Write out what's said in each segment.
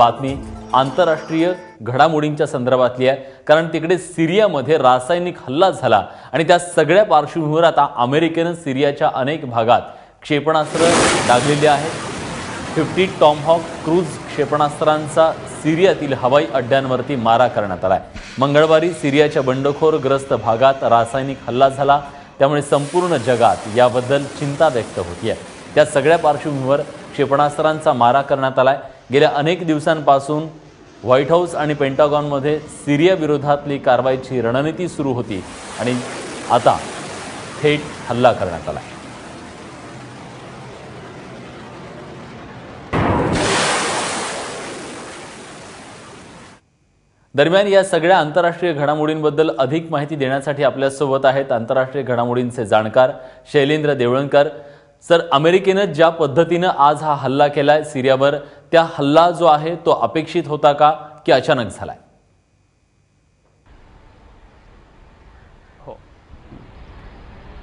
बातमी आंतरराष्ट्रीय घडामोडींच्या संदर्भातली आहे. कारण तिकडे सिरियामध्ये रासायनिक हल्ला झाला आणि त्या सगळ्या पार्श्वभूमीवर आता अमेरिकेनं सिरियाच्या अनेक भागात क्षेपणास्त्र डागलेले आहेत. फिफ्टी टॉमहॉक क्रूज क्षेपणास्त्रांचा सिरियातील हवाई अड्ड्यांवरती मारा करण्यात आला आहे मंगळवारी सिरियाच्या बंडखोरग्रस्त भागात रासायनिक हल्ला झाला. त्यामुळे संपूर्ण जगात याबद्दल चिंता व्यक्त होतीये. त्या सगळ्या पार्श्वभूमीवर क्षेपणास्त्रांचा मारा करण्यात आला आहे गेल्या अनेक दिवसांपासून व्हाईट हाऊस आणि पेंटागॉनमध्ये सिरियाविरोधातली कारवाईची रणनीती सुरू होती आणि आता थेट हल्ला करण्यात आला. दरम्यान या सगळ्या आंतरराष्ट्रीय घडामोडींबद्दल अधिक माहिती देण्यासाठी आपल्यासोबत आहेत आंतरराष्ट्रीय घडामोडींचे जाणकार शैलेंद्र देवळणकर. सर अमेरिकेनं ज्या पद्धतीनं आज हा हल्ला केलाय सिरियावर त्या हल्ला जो आहे तो अपेक्षित होता का की अचानक झालाय? हो.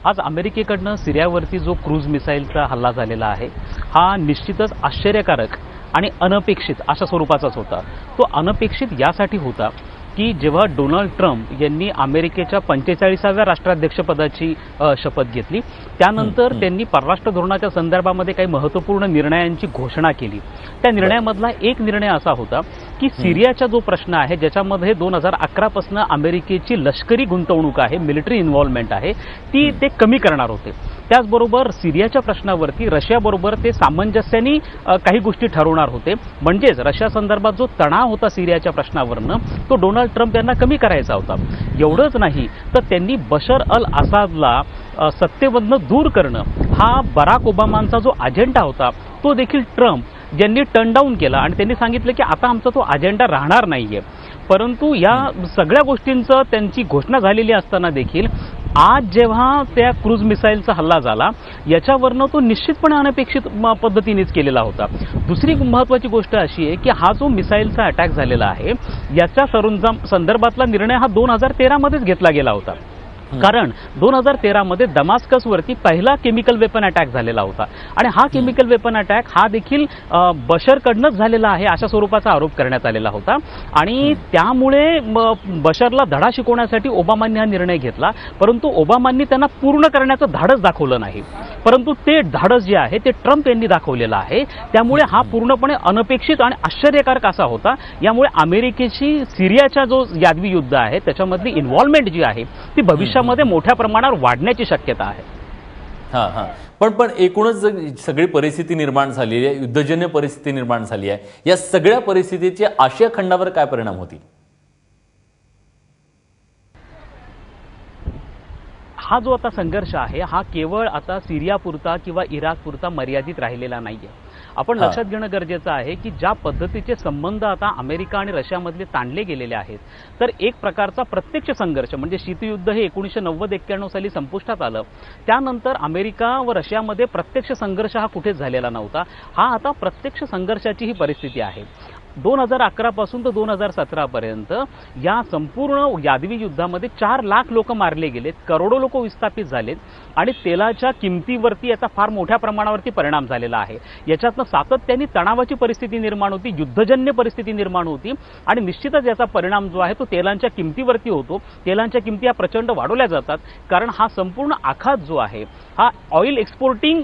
आज अमेरिकेकडनं सिरियावरती जो क्रूज मिसाईलचा हल्ला झालेला आहे हा निश्चितच आश्चर्यकारक आणि अनपेक्षित अशा स्वरूपाचाच होता. तो अनपेक्षित यासाठी होता की जेव्हा डोनाल्ड ट्रम्प यांनी अमेरिकेच्या पंचेचाळीसाव्या राष्ट्राध्यक्षपदाची शपथ घेतली त्यानंतर त्यांनी परराष्ट्र धोरणाच्या संदर्भामध्ये काही महत्त्वपूर्ण निर्णयांची घोषणा केली. त्या निर्णयामधला एक निर्णय असा होता की सिरियाचा जो प्रश्न आहे ज्याच्यामध्ये दोन हजार अकरापासून अमेरिकेची लष्करी गुंतवणूक आहे मिलिटरी इन्व्हॉल्वमेंट आहे ती ते कमी करणार होते. त्याचबरोबर सिरियाच्या प्रश्नावरती रशियाबरोबर ते सामंजस्याने काही गोष्टी ठरवणार होते. म्हणजेच रशिया संदर्भात जो तणाव होता सिरियाच्या प्रश्नावरनं तो डोनाल्ड ट्रम्प यांना कमी करायचा होता. एवढंच नाही तर त्यांनी बशर अल आसादला सत्तेमधनं दूर करणं हा बराक ओबामांचा जो अजेंडा होता तो देखील ट्रम्प ज्यांनी टर्न डाऊन केला आणि त्यांनी सांगितलं की आता आमचा तो अजेंडा राहणार नाहीये. परंतु या सगळ्या गोष्टींचं त्यांची घोषणा झालेली असताना देखील आज जेव्हा त्या क्रूज मिसाईलचा हल्ला झाला याच्यावरनं तो निश्चितपणे अनपेक्षित पद्धतीनेच केलेला होता. दुसरी महत्वाची गोष्ट अशी आहे की हा जो मिसाईलचा अटॅक झालेला आहे याच्या सरंजाम संदर्भातला निर्णय हा दोन हजार तेरामध्येच घेतला गेला होता. कारण दोन हजार तेरामध्ये दमास्कसवरती पहिला केमिकल वेपन अटॅक झालेला होता. आणि हा केमिकल वेपन अटॅक हा देखील बशरकडनंच झालेला आहे अशा स्वरूपाचा आरोप करण्यात आलेला होता. आणि त्यामुळे बशरला धडा शिकवण्यासाठी ओबामांनी हा निर्णय घेतला. परंतु ओबामांनी त्यांना पूर्ण करण्याचं धाडस दाखवलं नाही. परंतु ते धाडस जे आहे ते ट्रम्प यांनी दाखवलेलं आहे. त्यामुळे हा पूर्णपणे अनपेक्षित आणि आश्चर्यकारक असा होता. यामुळे अमेरिकेची सिरियाचा जो यादवी युद्ध आहे त्याच्यामधली इन्व्हॉल्वमेंट जी आहे ती भविष्यामध्ये मोठ्या प्रमाणावर वाढण्याची शक्यता आहे. हा हा. पण पण एकूणच सगळी परिस्थिती निर्माण झालेली आहे युद्धजन्य परिस्थिती निर्माण झाली आहे या सगळ्या परिस्थितीचे आशिया खंडावर काय परिणाम होतील? हा जो आता संघर्ष आहे हा केवळ आता सिरियापुरता किंवा इराकपुरता मर्यादित राहिलेला नाहीये. आपण. लक्षात घेणं गरजेचं आहे की ज्या पद्धतीचे संबंध आता अमेरिका आणि रशियामधले ताणले गेलेले आहेत तर एक प्रकारचा प्रत्यक्ष संघर्ष म्हणजे शीतयुद्ध हे एकोणीसशे नव्वद एक्क्याण्णव साली संपुष्टात आलं. त्यानंतर अमेरिका व रशियामध्ये प्रत्यक्ष संघर्ष हा कुठेच झालेला नव्हता. हा आता प्रत्यक्ष संघर्षाची ही परिस्थिती आहे. दोन हजार अकरा पासून तर दोन हजार सतरा पर्यंत या संपूर्ण यादवी युद्धामध्ये चार लाख लोक मारले गेलेत करोडो लोक विस्थापित झालेत. आणि तेलाच्या किमतीवरती याचा फार मोठ्या प्रमाणावरती परिणाम झालेला आहे. याच्यातनं सातत्याने तणावाची परिस्थिती निर्माण होती युद्धजन्य परिस्थिती निर्माण होती आणि निश्चितच याचा परिणाम जो आहे तो तेलांच्या किमतीवरती होतो. तेलांच्या किमती या प्रचंड वाढवल्या जातात कारण हा संपूर्ण आखात जो आहे हा ऑइल एक्सपोर्टिंग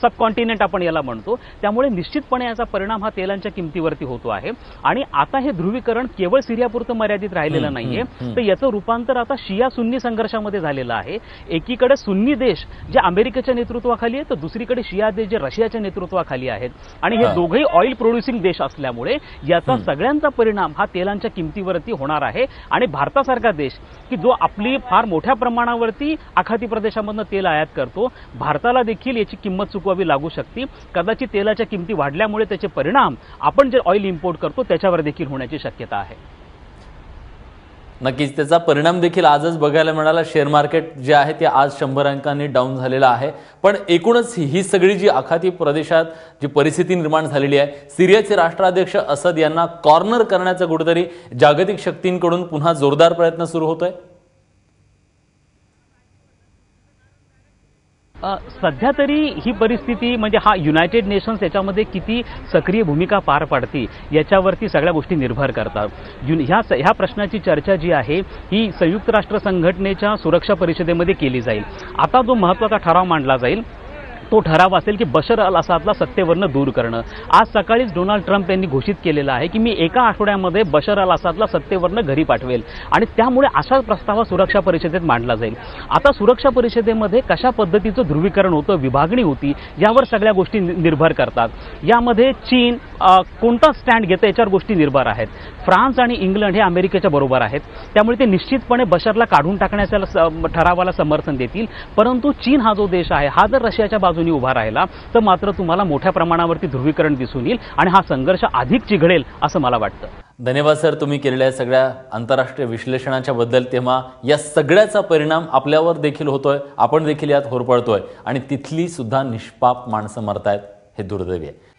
सब कॉन्टिनेंट आपण याला म्हणतो. त्यामुळे निश्चितपणे याचा परिणाम हा तेलांच्या किमतीवरती होतो आहे. आणि आता हे ध्रुवीकरण केवळ सिरियापुरतं मर्यादित राहिलेलं नाहीये. तर याचं रूपांतर आता शिया सुन्नी संघर्षामध्ये झालेलं आहे. एकीकडे सुन्नी देश जे अमेरिकेच्या नेतृत्वाखाली आहेत तर दुसरीकडे शिया देश जे रशियाच्या नेतृत्वाखाली आहेत आणि हे. दोघेही ऑइल प्रोड्युसिंग देश असल्यामुळे याचा. सगळ्यांचा परिणाम हा तेलांच्या किमतीवरती होणार आहे आणि भारतासारखा देश की जो आपली फार मोठ्या प्रमाणावरती आखाती प्रदेशामधनं तेल आयात करतो भारताला देखील याची किंमत चुकवावी लागू शकते कदाचित तेलाच्या किमती वाढल्यामुळे त्याचे परिणाम आपण जे ऑइल इम्पोर्ट करतो त्याच्यावर देखील होण्याची शक्यता आहे नक्कीच त्याचा परिणाम देखील आजच बघायला मिळाला. शेअर मार्केट जे आहे ते आज शंभर अंकांनी डाऊन झालेलं आहे. पण एकूणच ही सगळी जी आखाती प्रदेशात जी परिस्थिती निर्माण झालेली आहे सिरियाचे राष्ट्राध्यक्ष असद यांना कॉर्नर करण्याचा कुठेतरी जागतिक शक्तींकडून पुन्हा जोरदार प्रयत्न सुरू होतोय. सध्या तरी ही परिस्थिती म्हणजे हा युनायटेड नेशन्स याच्यामध्ये किती सक्रिय भूमिका पार पाडते याच्यावरती सगळ्या गोष्टी निर्भर करतात. यु ह्या ह्या प्रश्नाची चर्चा जी आहे ही संयुक्त राष्ट्र संघटनेच्या सुरक्षा परिषदेमध्ये केली जाईल. आता जो महत्त्वाचा ठराव मांडला जाईल तो ठराव असेल की बशर अल असादला सत्तेवरनं दूर करणं. आज सकाळीच डोनाल्ड ट्रम्प यांनी घोषित केलेलं आहे की मी एका आठवड्यामध्ये बशर अल असादला सत्तेवरनं घरी पाठवेल आणि त्यामुळे असाच प्रस्ताव सुरक्षा परिषदेत मांडला जाईल. आता सुरक्षा परिषदेमध्ये कशा पद्धतीचं ध्रुवीकरण होतं विभागणी होती यावर सगळ्या गोष्टी निर्भर करतात. यामध्ये चीन कोणता स्टँड घेतं याच्यावर गोष्टी निर्भर आहेत. फ्रान्स आणि इंग्लंड हे अमेरिकेच्या बरोबर आहेत. त्यामुळे ते निश्चितपणे बशरला काढून टाकण्याच्या ठरावाला समर्थन देतील. परंतु चीन हा जो देश आहे हा जर रशियाच्या बाजूनी उभा राहिला तर मात्र तुम्हाला मोठ्या प्रमाणावरती ध्रुवीकरण दिसून येईल आणि हा संघर्ष अधिक चिघळेल असं मला वाटतं. धन्यवाद सर तुम्ही केलेल्या सगळ्या आंतरराष्ट्रीय विश्लेषणाच्या बद्दल. तेव्हा या सगळ्याचा परिणाम आपल्यावर देखील होतोय आपण देखील यात होरपळतोय आणि तिथली सुद्धा निष्पाप माणसं मरतायत हे दुर्दैवी आहे.